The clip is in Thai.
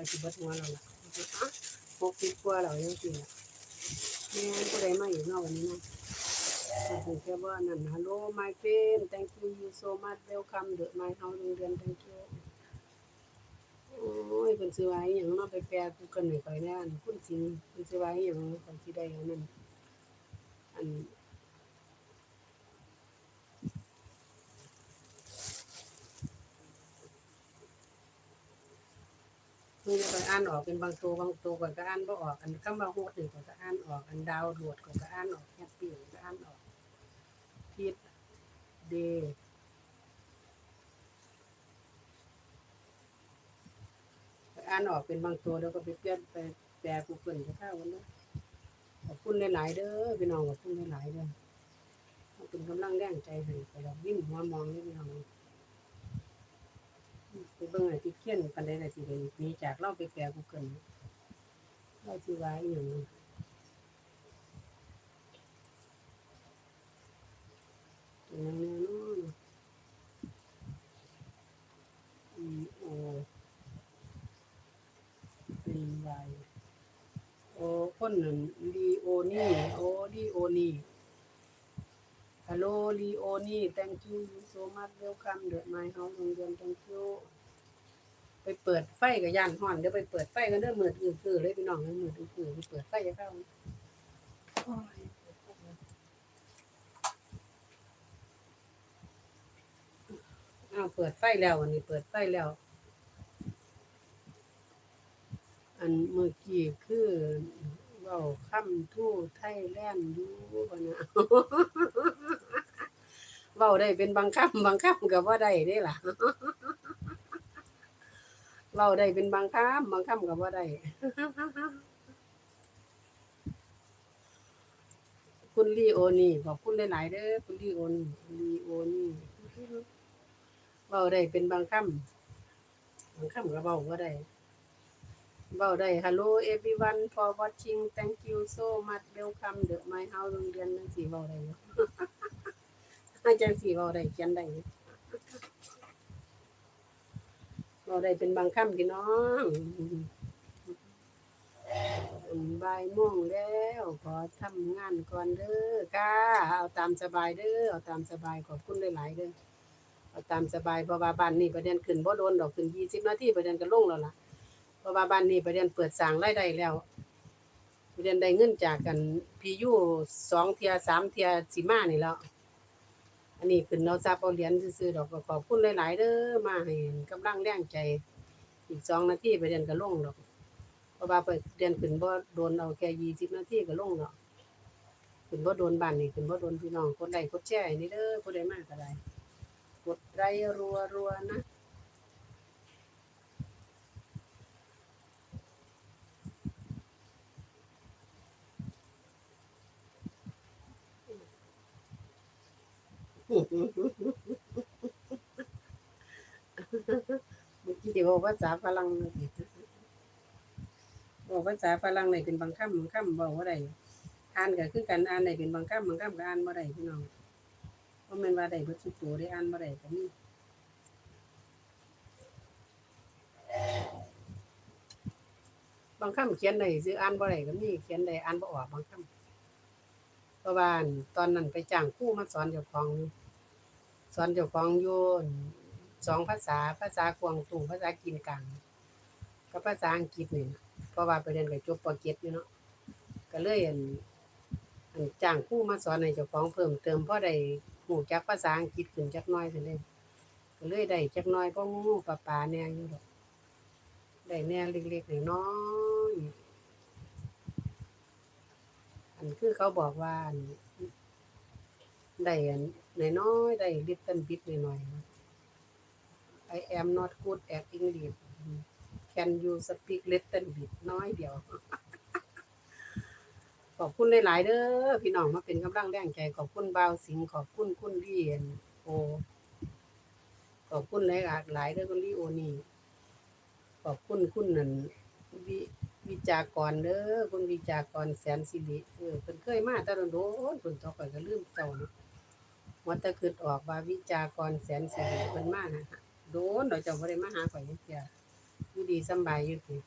ก็สิเบิดหัวเราล่ะอะหกสิบกว่าแล้วยังสิล่ะแม่นผู้มาอีกเนาะวันนี้นาะก็คือแค่ว่านั่น Hello my friend thank you you so much welcome the my house โรงเรียน thank you โอ้ยเพิ่นสิว่าอีหยังเนาะไปแปลกูกินห้ข่อยแน่อันคุณสิงเพิ่นสิว่าอีหยังข่อยสิได้อันนั้นอัน คือจะอ่านออกเป็นบางตัวบางตัวก่อนก็อ่านบ่ออกอันคำว่าโหดนี่ก่อนก็อ่านออกอันดาวโหลดก่อนก็อ่านออกแฮปปี้ก็อ่านออกพีดเดย์อ่านออกเป็นบางตัวแล้วก็ไปเปลี่ยนไปแปลกูเกิลจะเข้าวันนี้ขอบคุณหลายๆเด้อพี่น้องขอบคุณหลายๆเด้อขอบคุณกำลังแรงใจให้ไปเราวิ่งหัวมองนี่พี่น้อง บิ่งไอ้ที่เขียนปานใดล่ะสิได้หนีจากเราไปแปล Google เราสิว่าอีหยังตรงนั้นแน่นอน E O D Y โอคนหนั้น D O นี่โอ้ D O นี่ Hello Leonie thank you so much welcome the my house โรงเรียน thank you ไปเปิดไฟกับย่านฮ้อนเดี๋ยวไปเปิดไฟกันเด้อมืดอื้อเลยพี่น้องเอ้ยมืดอื้อไปเปิดไฟจะเข้าโอ้ยอ้าเปิดไฟแล้ววันนี้เปิดไฟแล้ว อันเมื่อกี้คือเว้าคำทู่ไทยแลนด์อยู่บ่นะเว้าได้เป็นบางคำบางคำก็บ่ได้เด้ล่ะ เว้าได้เป็นบางคำบางคำก็บ่ได้ คุณลีโอนี่ขอบคุณหลายๆเด้อคุณลีโอนี่ลีโอนี่เว้าได้เป็นบางคำบางคำก็เว้าบ่าได้เว้าได้ Hello everyone for watching thank you so much welcome the my house โรงเรียนจังซี่เว้าได้อยู่อาจารย์สิเว้าได้เขียนได้อยู่ เว้าได้เป็นบางคำพี่น้องอืมบ่ายโมงแล้ว ขอทำงานก่อนเด้อก้าเอาตามสบายเด้อเอาตามสบายขอบคุณหลายๆเด้อเอาตามสบายเพราะว่าบานนี้ประเด็นขึ้นบ่โดนดอกขึ้น20นาทีประเด็นก็ลงแล้วล่ะเพราะว่าบานนี้ประเด็นเปิดสางรายได้แล้วประเด็นได้เงินจากกันพียูสองเทียสามเทียสิมานี่แล้ว อันนี้ขึ้นเราทรับเอาเหรียญซื้อๆดอกก็ขอบคุณหลายๆเด้อมาให้กำลังแรงใจ อีกสองนาทีประเด็นก็ลงดอกเพราะว่าประเด็นขึ้นบ่โดนเอาแค่ยี่สิบนาทีก็ลงดอกขึ้นบ่โดนบ้านนี่ขึ้นบ่โดนพี่น้องคนใดคนแช่นี่เด้อคนใดมากก็ได้กดไลค์รัวนะ มื่อกี้ที่บอกภาษาฝรั่งบอกภาษาฝรั่งได้เป็นบางคำบางคำบอกว่าได้อ่านก็คือกันอ่านได้เป็นบางคำบางคำก็อ่านบ่ได้พี่น้องเพราะม่นว่าได้เบิดทุกตัวได้อ่านบ่ได้ก็มีบางคำเขียนได้ซื้ออ่านบ่ได้ก็มีเขียนได้อ่านบ่ออกบางคำเพราะว่าตอนนั้นไปจ้างครูมาสอนเจ้าของ สอนเจ้าของอยู่สองภาษาภาษากวางตุงภาษากินกังกับภาษาอังกฤษนี่นะเพราะว่าไปเรียนกับจบปเก็อยู่เนาะก็เลยอันอันจ้างครูมาสอนให้เจ้าของเพิ่มเติมเพราะได้หูจักภาษาอังกฤษขึ้นจักน้อยซั่นเด้ก็เลยได้จักน้อยเพราะงูปลาปลาแน่อยู่ดอกได้แน่เล็กๆน้อยๆอันคือเขาบอกว่าอันได้อัน น้อยๆได้ little bit น้อยๆ I am not good at English Can you speak little bit น้อยเดียว ขอบคุณหลายๆเด้อพี่น้องมาเป็นกำลังแรงใจ ขอบคุณบ่าวสิงขอบคุณคุณเรียนโอขอบคุณหลายหลายเด้อคุณลี่โอนี่ขอบคุณคุณนั่นวิวิจากรเด้อคุณวิจากรแสนสิริเออเพิ่นเคยมาแต่โดนๆเพิ่นต่อไปก็ลืมเจ้าเนาะ ว่าแต่คืดออกว่าวิจากรแสนสิริเพิ่นมานะโดนดอกเจ้าบ่ได้มาหาข่อยจักเที่ยอยู่ดีสำบายอยู่ติ